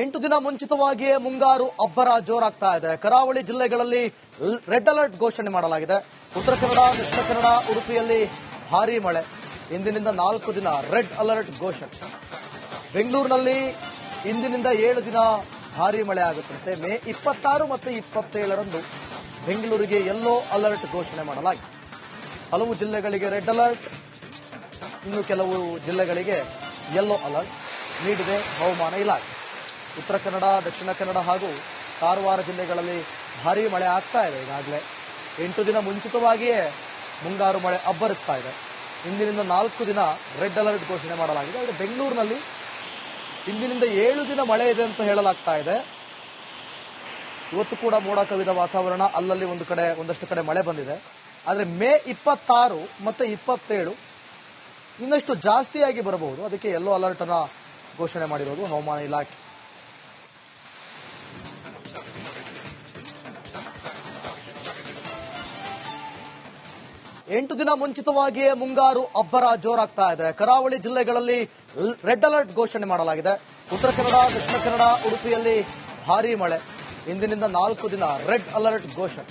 ಎಂಟು ದಿನ ಮುಂಚಿತವಾಗಿಯೇ ಮುಂಗಾರು ಅಬ್ಬರ ಜೋರಾಗ್ತಾ ಇದೆ. ಕರಾವಳಿ ಜಿಲ್ಲೆಗಳಲ್ಲಿ ರೆಡ್ ಅಲರ್ಟ್ ಘೋಷಣೆ ಮಾಡಲಾಗಿದೆ. ಉತ್ತರ ಕನ್ನಡ, ದಕ್ಷಿಣ ಕನ್ನಡ, ಉಡುಪಿಯಲ್ಲಿ ಭಾರಿ ಮಳೆ. ಇಂದಿನಿಂದ ನಾಲ್ಕು ದಿನ ರೆಡ್ ಅಲರ್ಟ್ ಘೋಷಣೆ. ಬೆಂಗಳೂರಿನಲ್ಲಿ ಇಂದಿನಿಂದ ಏಳು ದಿನ ಭಾರಿ ಮಳೆ ಆಗುತ್ತಂತೆ. ಮೇ ಇಪ್ಪತ್ತಾರು ಮತ್ತು ಇಪ್ಪತ್ತೇಳರಂದು ಬೆಂಗಳೂರಿಗೆ ಯೆಲ್ಲೋ ಅಲರ್ಟ್ ಘೋಷಣೆ ಮಾಡಲಾಗಿದೆ. ಹಲವು ಜಿಲ್ಲೆಗಳಿಗೆ ರೆಡ್ ಅಲರ್ಟ್, ಇನ್ನು ಕೆಲವು ಜಿಲ್ಲೆಗಳಿಗೆ ಯೆಲ್ಲೋ ಅಲರ್ಟ್ ನೀಡಿದೆ ಹವಾಮಾನ ಇಲಾಖೆ. ಉತ್ತರ ಕನ್ನಡ, ದಕ್ಷಿಣ ಕನ್ನಡ ಹಾಗೂ ಕಾರವಾರ ಜಿಲ್ಲೆಗಳಲ್ಲಿ ಭಾರೀ ಮಳೆ ಆಗ್ತಾ ಇದೆ ಈಗಾಗಲೇ. ಎಂಟು ದಿನ ಮುಂಚಿತವಾಗಿಯೇ ಮುಂಗಾರು ಮಳೆ ಅಬ್ಬರಿಸ್ತಾ ಇದೆ. ಇಂದಿನಿಂದ ನಾಲ್ಕು ದಿನ ರೆಡ್ ಅಲರ್ಟ್ ಘೋಷಣೆ ಮಾಡಲಾಗಿದೆ. ಆದರೆ ಬೆಂಗಳೂರಿನಲ್ಲಿ ಇಂದಿನಿಂದ ಏಳು ದಿನ ಮಳೆ ಇದೆ ಅಂತ ಹೇಳಲಾಗ್ತಾ ಇದೆ. ಇವತ್ತು ಕೂಡ ಮೋಡ ಕವಿದ ವಾತಾವರಣ. ಅಲ್ಲಲ್ಲಿ ಒಂದು ಕಡೆ, ಒಂದಷ್ಟು ಕಡೆ ಮಳೆ ಬಂದಿದೆ. ಆದರೆ ಮೇ ಇಪ್ಪತ್ತಾರು ಮತ್ತೆ ಇಪ್ಪತ್ತೇಳು ಇನ್ನಷ್ಟು ಜಾಸ್ತಿಯಾಗಿ ಬರಬಹುದು. ಅದಕ್ಕೆ ಯೆಲ್ಲೋ ಅಲರ್ಟ್ ಅನ್ನ ಘೋಷಣೆ ಮಾಡಿರೋದು ಹವಾಮಾನ ಇಲಾಖೆ. ಎಂಟು ದಿನ ಮುಂಚಿತವಾಗಿಯೇ ಮುಂಗಾರು ಅಬ್ಬರ ಜೋರಾಗ್ತಾ ಇದೆ. ಕರಾವಳಿ ಜಿಲ್ಲೆಗಳಲ್ಲಿ ರೆಡ್ ಅಲರ್ಟ್ ಘೋಷಣೆ ಮಾಡಲಾಗಿದೆ. ಉತ್ತರ ಕನ್ನಡ, ದಕ್ಷಿಣ ಕನ್ನಡ, ಉಡುಪಿಯಲ್ಲಿ ಭಾರಿ ಮಳೆ. ಇಂದಿನಿಂದ ನಾಲ್ಕು ದಿನ ರೆಡ್ ಅಲರ್ಟ್ ಘೋಷಣೆ.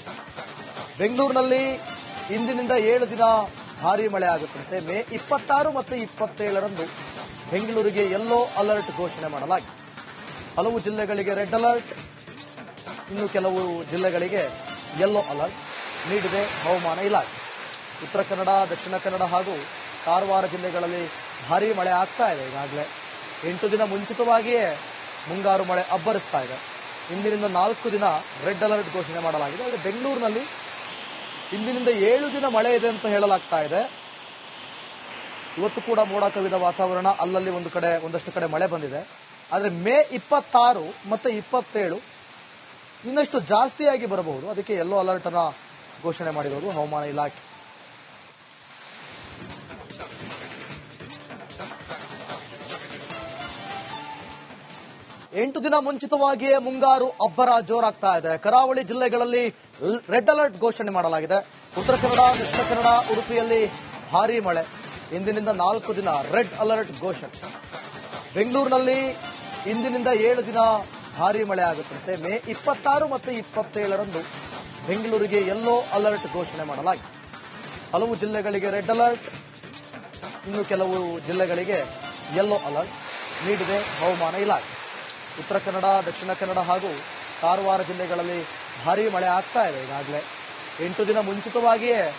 ಬೆಂಗಳೂರಿನಲ್ಲಿ ಇಂದಿನಿಂದ ಏಳು ದಿನ ಭಾರಿ ಮಳೆ ಆಗುತ್ತಂತೆ ಮೇ ಇಪ್ಪತ್ತಾರು ಮತ್ತು ಇಪ್ಪತ್ತೇಳರಂದು ಬೆಂಗಳೂರಿಗೆ ಯೆಲ್ಲೋ ಅಲರ್ಟ್ ಘೋಷಣೆ ಮಾಡಲಾಗಿದೆ. ಹಲವು ಜಿಲ್ಲೆಗಳಿಗೆ ರೆಡ್ ಅಲರ್ಟ್, ಇನ್ನು ಕೆಲವು ಜಿಲ್ಲೆಗಳಿಗೆ ಯೆಲ್ಲೋ ಅಲರ್ಟ್ ನೀಡಿದೆ ಹವಾಮಾನ ಇಲಾಖೆ. ಉತ್ತರ ಕನ್ನಡ, ದಕ್ಷಿಣ ಕನ್ನಡ ಹಾಗೂ ಕಾರವಾರ ಜಿಲ್ಲೆಗಳಲ್ಲಿ ಭಾರೀ ಮಳೆ ಆಗ್ತಾ ಇದೆ ಈಗಾಗಲೇ. ಎಂಟು ದಿನ ಮುಂಚಿತವಾಗಿಯೇ ಮುಂಗಾರು ಮಳೆ ಅಬ್ಬರಿಸ್ತಾ ಇದೆ. ಇಂದಿನಿಂದ ನಾಲ್ಕು ದಿನ ರೆಡ್ ಅಲರ್ಟ್ ಘೋಷಣೆ ಮಾಡಲಾಗಿದೆ. ಆದರೆ ಬೆಂಗಳೂರಿನಲ್ಲಿ ಇಂದಿನಿಂದ ಏಳು ದಿನ ಮಳೆ ಇದೆ ಅಂತ ಹೇಳಲಾಗ್ತಾ ಇದೆ. ಇವತ್ತು ಕೂಡ ಮೋಡ ಕವಿದ ವಾತಾವರಣ. ಅಲ್ಲಲ್ಲಿ ಒಂದು ಕಡೆ, ಒಂದಷ್ಟು ಕಡೆ ಮಳೆ ಬಂದಿದೆ. ಆದರೆ ಮೇ ಇಪ್ಪತ್ತಾರು ಮತ್ತು ಇಪ್ಪತ್ತೇಳು ಇನ್ನಷ್ಟು ಜಾಸ್ತಿಯಾಗಿ ಬರಬಹುದು. ಅದಕ್ಕೆ ಎಲ್ಲೋ ಅಲರ್ಟ್ ಅನ್ನ ಘೋಷಣೆ ಮಾಡಿರೋದು ಹವಾಮಾನ ಇಲಾಖೆ. ಎಂಟು ದಿನ ಮುಂಚಿತವಾಗಿಯೇ ಮುಂಗಾರು ಅಬ್ಬರ ಜೋರಾಗ್ತಾ ಇದೆ. ಕರಾವಳಿ ಜಿಲ್ಲೆಗಳಲ್ಲಿ ರೆಡ್ ಅಲರ್ಟ್ ಘೋಷಣೆ ಮಾಡಲಾಗಿದೆ. ಉತ್ತರ ಕನ್ನಡ, ದಕ್ಷಿಣ ಕನ್ನಡ, ಉಡುಪಿಯಲ್ಲಿ ಭಾರಿ ಮಳೆ. ಇಂದಿನಿಂದ ನಾಲ್ಕು ದಿನ ರೆಡ್ ಅಲರ್ಟ್ ಘೋಷಣೆ. ಬೆಂಗಳೂರಿನಲ್ಲಿ ಇಂದಿನಿಂದ ಏಳು ದಿನ ಭಾರಿ ಮಳೆ ಆಗುತ್ತಂತೆ. ಮೇ ಇಪ್ಪತ್ತಾರು ಮತ್ತು ಇಪ್ಪತ್ತೇಳರಂದು ಬೆಂಗಳೂರಿಗೆ ಯೆಲ್ಲೋ ಅಲರ್ಟ್ ಘೋಷಣೆ ಮಾಡಲಾಗಿದೆ. ಹಲವು ಜಿಲ್ಲೆಗಳಿಗೆ ರೆಡ್ ಅಲರ್ಟ್, ಇನ್ನು ಕೆಲವು ಜಿಲ್ಲೆಗಳಿಗೆ ಯೆಲ್ಲೋ ಅಲರ್ಟ್ ನೀಡಿದೆ ಹವಾಮಾನ ಇಲಾಖೆ. ಉತ್ತರ ಕನ್ನಡ, ದಕ್ಷಿಣ ಕನ್ನಡ ಹಾಗೂ ಕಾರವಾರ ಜಿಲ್ಲೆಗಳಲ್ಲಿ ಭಾರೀ ಮಳೆ ಆಗ್ತಾ ಇದೆ ಈಗಾಗಲೇ. ಎಂಟು ದಿನ ಮುಂಚಿತವಾಗಿಯೇ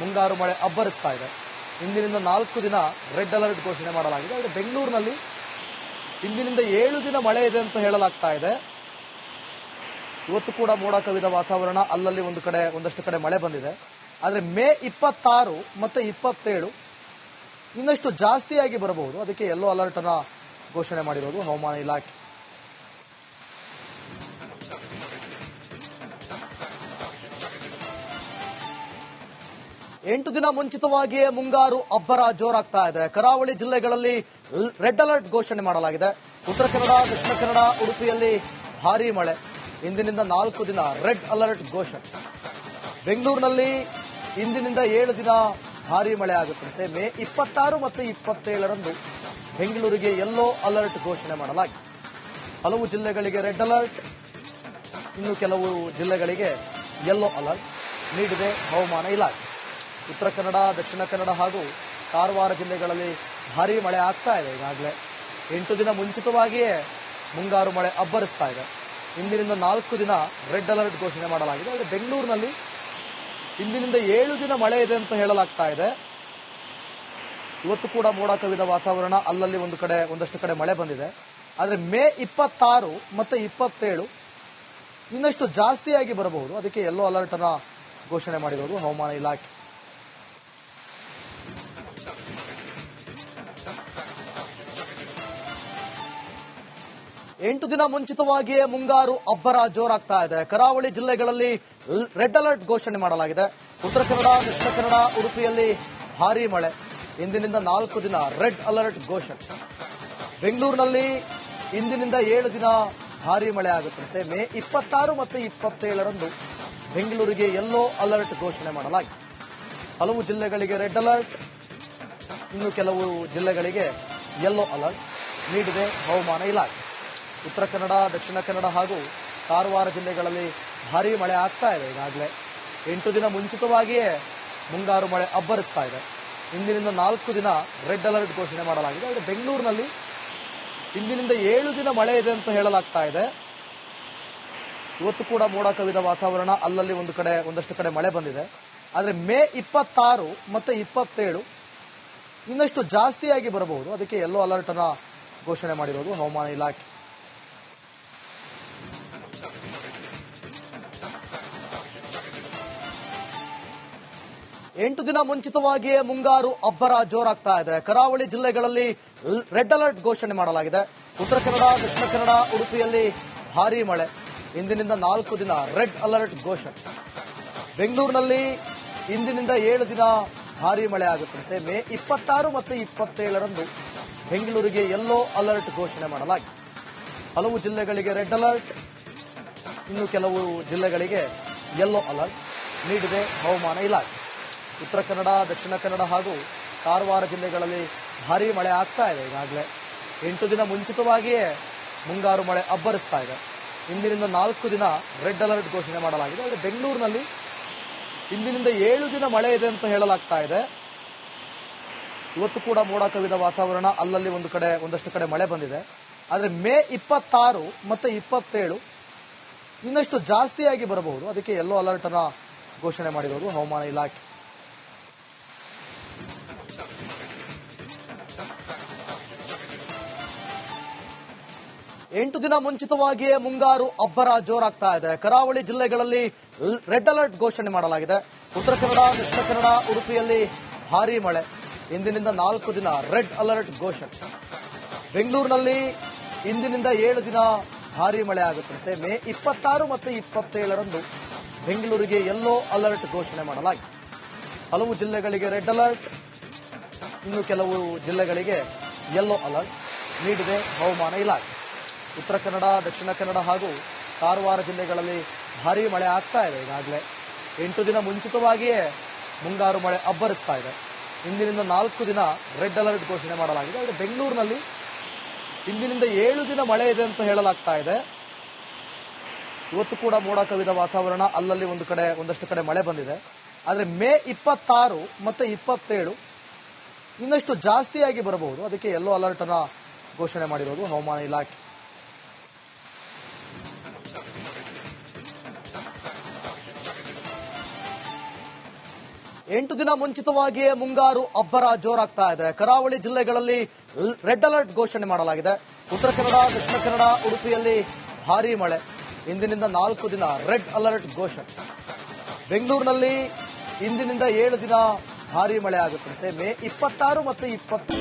ಮುಂಗಾರು ಮಳೆ ಅಬ್ಬರಿಸ್ತಾ ಇದೆ. ಇಂದಿನಿಂದ ನಾಲ್ಕು ದಿನ ರೆಡ್ ಅಲರ್ಟ್ ಘೋಷಣೆ ಮಾಡಲಾಗಿದೆ. ಆದರೆ ಬೆಂಗಳೂರಿನಲ್ಲಿ ಇಂದಿನಿಂದ ಏಳು ದಿನ ಮಳೆ ಇದೆ ಅಂತ ಹೇಳಲಾಗ್ತಾ ಇದೆ. ಇವತ್ತು ಕೂಡ ಮೋಡ ಕವಿದ ವಾತಾವರಣ. ಅಲ್ಲಲ್ಲಿ ಒಂದು ಕಡೆ, ಒಂದಷ್ಟು ಕಡೆ ಮಳೆ ಬಂದಿದೆ. ಆದರೆ ಮೇ ಇಪ್ಪತ್ತಾರು ಮತ್ತೆ ಇಪ್ಪತ್ತೇಳು ಇನ್ನಷ್ಟು ಜಾಸ್ತಿಯಾಗಿ ಬರಬಹುದು. ಅದಕ್ಕೆ ಯೆಲ್ಲೋ ಅಲರ್ಟ್ ಅನ್ನ ಘೋಷಣೆ ಮಾಡಿರೋದು ಹವಾಮಾನ ಇಲಾಖೆ. ಎಂಟು ದಿನ ಮುಂಚಿತವಾಗಿಯೇ ಮುಂಗಾರು ಅಬ್ಬರ ಜೋರಾಗ್ತಾ ಇದೆ. ಕರಾವಳಿ ಜಿಲ್ಲೆಗಳಲ್ಲಿ ರೆಡ್ ಅಲರ್ಟ್ ಘೋಷಣೆ ಮಾಡಲಾಗಿದೆ. ಉತ್ತರ ಕನ್ನಡ, ದಕ್ಷಿಣ ಕನ್ನಡ, ಉಡುಪಿಯಲ್ಲಿ ಭಾರೀ ಮಳೆ. ಇಂದಿನಿಂದ ನಾಲ್ಕು ದಿನ ರೆಡ್ ಅಲರ್ಟ್ ಘೋಷಣೆ. ಬೆಂಗಳೂರಿನಲ್ಲಿ ಇಂದಿನಿಂದ ಏಳು ದಿನ ಭಾರೀ ಮಳೆ ಆಗುತ್ತಂತೆ. ಮೇ ಇಪ್ಪತ್ತಾರು ಮತ್ತು ಇಪ್ಪತ್ತೇಳರಂದು ಬೆಂಗಳೂರಿಗೆ ಯೆಲ್ಲೋ ಅಲರ್ಟ್ ಘೋಷಣೆ ಮಾಡಲಾಗಿದೆ. ಹಲವು ಜಿಲ್ಲೆಗಳಿಗೆ ರೆಡ್ ಅಲರ್ಟ್, ಇನ್ನು ಕೆಲವು ಜಿಲ್ಲೆಗಳಿಗೆ ಯೆಲ್ಲೋ ಅಲರ್ಟ್ ನೀಡಿದೆ ಹವಾಮಾನ ಇಲಾಖೆ. ಉತ್ತರ ಕನ್ನಡ, ದಕ್ಷಿಣ ಕನ್ನಡ ಹಾಗೂ ಕಾರವಾರ ಜಿಲ್ಲೆಗಳಲ್ಲಿ ಭಾರೀ ಮಳೆ ಆಗ್ತಾ ಇದೆ ಈಗಾಗಲೇ. ಎಂಟು ದಿನ ಮುಂಚಿತವಾಗಿಯೇ ಮುಂಗಾರು ಮಳೆ ಅಬ್ಬರಿಸ್ತಾ ಇದೆ. ಇಂದಿನಿಂದ ನಾಲ್ಕು ದಿನ ರೆಡ್ ಅಲರ್ಟ್ ಘೋಷಣೆ ಮಾಡಲಾಗಿದೆ. ಆದರೆ ಬೆಂಗಳೂರಿನಲ್ಲಿ ಇಂದಿನಿಂದ ಏಳು ದಿನ ಮಳೆ ಇದೆ ಅಂತ ಹೇಳಲಾಗ್ತಾ ಇದೆ. ಇವತ್ತು ಕೂಡ ಮೋಡ ಕವಿದ ವಾತಾವರಣ. ಅಲ್ಲಲ್ಲಿ ಒಂದು ಕಡೆ, ಒಂದಷ್ಟು ಕಡೆ ಮಳೆ ಬಂದಿದೆ. ಆದರೆ ಮೇ ಇಪ್ಪತ್ತಾರು ಮತ್ತೆ ಇಪ್ಪತ್ತೇಳು ಇನ್ನಷ್ಟು ಜಾಸ್ತಿಯಾಗಿ ಬರಬಹುದು. ಅದಕ್ಕೆ ಎಲ್ಲೋ ಅಲರ್ಟ್ ಅನ್ನ ಘೋಷಣೆ ಮಾಡಿರೋದು ಹವಾಮಾನ ಇಲಾಖೆ. ಎಂಟು ದಿನ ಮುಂಚಿತವಾಗಿಯೇ ಮುಂಗಾರು ಅಬ್ಬರ ಜೋರಾಗ್ತಾ ಇದೆ. ಕರಾವಳಿ ಜಿಲ್ಲೆಗಳಲ್ಲಿ ರೆಡ್ ಅಲರ್ಟ್ ಘೋಷಣೆ ಮಾಡಲಾಗಿದೆ. ಉತ್ತರ ಕನ್ನಡ, ದಕ್ಷಿಣ ಕನ್ನಡ, ಉಡುಪಿಯಲ್ಲಿ ಭಾರಿ ಮಳೆ. ಇಂದಿನಿಂದ ನಾಲ್ಕು ದಿನ ರೆಡ್ ಅಲರ್ಟ್ ಘೋಷಣೆ. ಬೆಂಗಳೂರಿನಲ್ಲಿ ಇಂದಿನಿಂದ ಏಳು ದಿನ ಭಾರಿ ಮಳೆ ಆಗುತ್ತಂತೆ. ಮೇ ಇಪ್ಪತ್ತಾರು ಮತ್ತು ಇಪ್ಪತ್ತೇಳರಂದು ಬೆಂಗಳೂರಿಗೆ ಯೆಲ್ಲೋ ಅಲರ್ಟ್ ಘೋಷಣೆ ಮಾಡಲಾಗಿದೆ. ಹಲವು ಜಿಲ್ಲೆಗಳಿಗೆ ರೆಡ್ ಅಲರ್ಟ್, ಇನ್ನು ಕೆಲವು ಜಿಲ್ಲೆಗಳಿಗೆ ಯೆಲ್ಲೋ ಅಲರ್ಟ್ ನೀಡಿದೆ ಹವಾಮಾನ ಇಲಾಖೆ. ಉತ್ತರ ಕನ್ನಡ, ದಕ್ಷಿಣ ಕನ್ನಡ ಹಾಗೂ ಕಾರವಾರ ಜಿಲ್ಲೆಗಳಲ್ಲಿ ಭಾರೀ ಮಳೆ ಆಗ್ತಾ ಇದೆ ಈಗಾಗಲೇ. ಎಂಟು ದಿನ ಮುಂಚಿತವಾಗಿಯೇ ಮುಂಗಾರು ಮಳೆ ಅಬ್ಬರಿಸ್ತಾ ಇದೆ. ಇಂದಿನಿಂದ ನಾಲ್ಕು ದಿನ ರೆಡ್ ಅಲರ್ಟ್ ಘೋಷಣೆ ಮಾಡಲಾಗಿದೆ. ಆದರೆ ಬೆಂಗಳೂರಿನಲ್ಲಿ ಇಂದಿನಿಂದ ಏಳು ದಿನ ಮಳೆ ಇದೆ ಅಂತ ಹೇಳಲಾಗ್ತಾ ಇದೆ. ಇವತ್ತು ಕೂಡ ಮೋಡ ಕವಿದ ವಾತಾವರಣ. ಅಲ್ಲಲ್ಲಿ ಒಂದು ಕಡೆ, ಒಂದಷ್ಟು ಕಡೆ ಮಳೆ ಬಂದಿದೆ. ಆದರೆ ಮೇ ಇಪ್ಪತ್ತಾರು ಮತ್ತೆ ಇಪ್ಪತ್ತೇಳು ಇನ್ನಷ್ಟು ಜಾಸ್ತಿಯಾಗಿ ಬರಬಹುದು. ಅದಕ್ಕೆ ಯೆಲ್ಲೋ ಅಲರ್ಟ್ ಅನ್ನ ಘೋಷಣೆ ಮಾಡಿರೋದು ಹವಾಮಾನ ಇಲಾಖೆ. ಎಂಟು ದಿನ ಮುಂಚಿತವಾಗಿಯೇ ಮುಂಗಾರು ಅಬ್ಬರ ಜೋರಾಗ್ತಾ ಇದೆ. ಕರಾವಳಿ ಜಿಲ್ಲೆಗಳಲ್ಲಿ ರೆಡ್ ಅಲರ್ಟ್ ಘೋಷಣೆ ಮಾಡಲಾಗಿದೆ. ಉತ್ತರ ಕನ್ನಡ, ದಕ್ಷಿಣ ಕನ್ನಡ, ಉಡುಪಿಯಲ್ಲಿ ಭಾರೀ ಮಳೆ. ಇಂದಿನಿಂದ ನಾಲ್ಕು ದಿನ ರೆಡ್ ಅಲರ್ಟ್ ಘೋಷಣೆ. ಬೆಂಗಳೂರಿನಲ್ಲಿ ಇಂದಿನಿಂದ ಏಳು ದಿನ ಭಾರೀ ಮಳೆ ಆಗುತ್ತಂತೆ ಮೇ ಇಪ್ಪತ್ತಾರು ಮತ್ತು ಇಪ್ಪತ್ತೇಳರಂದು ಬೆಂಗಳೂರಿಗೆ ಯೆಲ್ಲೋ ಅಲರ್ಟ್ ಘೋಷಣೆ ಮಾಡಲಾಗಿದೆ. ಹಲವು ಜಿಲ್ಲೆಗಳಿಗೆ ರೆಡ್ ಅಲರ್ಟ್, ಇನ್ನು ಕೆಲವು ಜಿಲ್ಲೆಗಳಿಗೆ ಯೆಲ್ಲೋ ಅಲರ್ಟ್ ನೀಡಿದೆ ಹವಾಮಾನ ಇಲಾಖೆ. ಉತ್ತರ ಕನ್ನಡ, ದಕ್ಷಿಣ ಕನ್ನಡ ಹಾಗೂ ಕಾರವಾರ ಜಿಲ್ಲೆಗಳಲ್ಲಿ ಭಾರೀ ಮಳೆ ಆಗ್ತಾ ಇದೆ ಈಗಾಗಲೇ. ಎಂಟು ದಿನ ಮುಂಚಿತವಾಗಿಯೇ ಮುಂಗಾರು ಮಳೆ ಅಬ್ಬರಿಸ್ತಾ ಇದೆ. ಇಂದಿನಿಂದ ನಾಲ್ಕು ದಿನ ರೆಡ್ ಅಲರ್ಟ್ ಘೋಷಣೆ ಮಾಡಲಾಗಿದೆ. ಆದರೆ ಬೆಂಗಳೂರಿನಲ್ಲಿ ಇಂದಿನಿಂದ ಏಳು ದಿನ ಮಳೆ ಇದೆ ಅಂತ ಹೇಳಲಾಗ್ತಾ ಇದೆ. ಇವತ್ತು ಕೂಡ ಮೋಡ ಕವಿದ ವಾತಾವರಣ. ಅಲ್ಲಲ್ಲಿ ಒಂದು ಕಡೆ, ಒಂದಷ್ಟು ಕಡೆ ಮಳೆ ಬಂದಿದೆ. ಆದರೆ ಮೇ ಇಪ್ಪತ್ತಾರು ಮತ್ತೆ ಇಪ್ಪತ್ತೇಳು ಇನ್ನಷ್ಟು ಜಾಸ್ತಿಯಾಗಿ ಬರಬಹುದು. ಅದಕ್ಕೆ ಯೆಲ್ಲೋ ಅಲರ್ಟ್ ಅನ್ನ ಘೋಷಣೆ ಮಾಡಿರೋದು ಹವಾಮಾನ ಇಲಾಖೆ. ಎಂಟು ದಿನ ಮುಂಚಿತವಾಗಿಯೇ ಮುಂಗಾರು ಅಬ್ಬರ ಜೋರಾಗ್ತಾ ಇದೆ. ಕರಾವಳಿ ಜಿಲ್ಲೆಗಳಲ್ಲಿ ರೆಡ್ ಅಲರ್ಟ್ ಘೋಷಣೆ ಮಾಡಲಾಗಿದೆ. ಉತ್ತರ ಕನ್ನಡ, ದಕ್ಷಿಣ ಕನ್ನಡ, ಉಡುಪಿಯಲ್ಲಿ ಭಾರಿ ಮಳೆ. ಇಂದಿನಿಂದ ನಾಲ್ಕು ದಿನ ರೆಡ್ ಅಲರ್ಟ್ ಘೋಷಣೆ. ಬೆಂಗಳೂರಿನಲ್ಲಿ ಇಂದಿನಿಂದ ಏಳು ದಿನ ಭಾರಿ ಮಳೆ ಆಗುತ್ತಂತೆ. ಮೇ ಇಪ್ಪತ್ತಾರು ಮತ್ತು ಇಪ್ಪತ್ತೇಳರಂದು ಬೆಂಗಳೂರಿಗೆ ಯೆಲ್ಲೋ ಅಲರ್ಟ್ ಘೋಷಣೆ ಮಾಡಲಾಗಿದೆ. ಹಲವು ಜಿಲ್ಲೆಗಳಿಗೆ ರೆಡ್ ಅಲರ್ಟ್, ಇನ್ನು ಕೆಲವು ಜಿಲ್ಲೆಗಳಿಗೆ ಯೆಲ್ಲೋ ಅಲರ್ಟ್ ನೀಡಿದೆ ಹವಾಮಾನ ಇಲಾಖೆ. ಉತ್ತರ ಕನ್ನಡ, ದಕ್ಷಿಣ ಕನ್ನಡ ಹಾಗೂ ಕಾರವಾರ ಜಿಲ್ಲೆಗಳಲ್ಲಿ ಭಾರೀ ಮಳೆ ಆಗ್ತಾ ಇದೆ ಈಗಾಗಲೇ. ಎಂಟು ದಿನ ಮುಂಚಿತವಾಗಿಯೇ ಮುಂಗಾರು ಮಳೆ ಅಬ್ಬರಿಸ್ತಾ ಇದೆ. ಇಂದಿನಿಂದ ನಾಲ್ಕು ದಿನ ರೆಡ್ ಅಲರ್ಟ್ ಘೋಷಣೆ ಮಾಡಲಾಗಿದೆ. ಆದರೆ ಬೆಂಗಳೂರಿನಲ್ಲಿ ಇಂದಿನಿಂದ ಏಳು ದಿನ ಮಳೆ ಇದೆ ಅಂತ ಹೇಳಲಾಗ್ತಾ ಇದೆ. ಇವತ್ತು ಕೂಡ ಮೋಡ ಕವಿದ ವಾತಾವರಣ. ಅಲ್ಲಲ್ಲಿ ಒಂದು ಕಡೆ, ಒಂದಷ್ಟು ಕಡೆ ಮಳೆ ಬಂದಿದೆ. ಆದರೆ ಮೇ ಇಪ್ಪತ್ತಾರು ಮತ್ತೆ ಇಪ್ಪತ್ತೇಳು ಇನ್ನಷ್ಟು ಜಾಸ್ತಿಯಾಗಿ ಬರಬಹುದು. ಅದಕ್ಕೆ ಯೆಲ್ಲೋ ಅಲರ್ಟ್ ಅನ್ನ ಘೋಷಣೆ ಮಾಡಿರೋದು ಹವಾಮಾನ ಇಲಾಖೆ. ಎಂಟು ದಿನ ಮುಂಚಿತವಾಗಿಯೇ ಮುಂಗಾರು ಅಬ್ಬರ ಜೋರಾಗ್ತಾ ಇದೆ. ಕರಾವಳಿ ಜಿಲ್ಲೆಗಳಲ್ಲಿ ರೆಡ್ ಅಲರ್ಟ್ ಘೋಷಣೆ ಮಾಡಲಾಗಿದೆ. ಉತ್ತರ ಕನ್ನಡ, ದಕ್ಷಿಣ ಕನ್ನಡ, ಉಡುಪಿಯಲ್ಲಿ ಭಾರಿ ಮಳೆ. ಇಂದಿನಿಂದ ನಾಲ್ಕು ದಿನ ರೆಡ್ ಅಲರ್ಟ್ ಘೋಷಣೆ. ಬೆಂಗಳೂರಿನಲ್ಲಿ ಇಂದಿನಿಂದ ಏಳು ದಿನ ಭಾರಿ ಮಳೆ ಆಗುತ್ತಂತೆ ಮೇ ಇಪ್ಪತ್ತಾರು ಮತ್ತು ಇಪ್ಪತ್ತು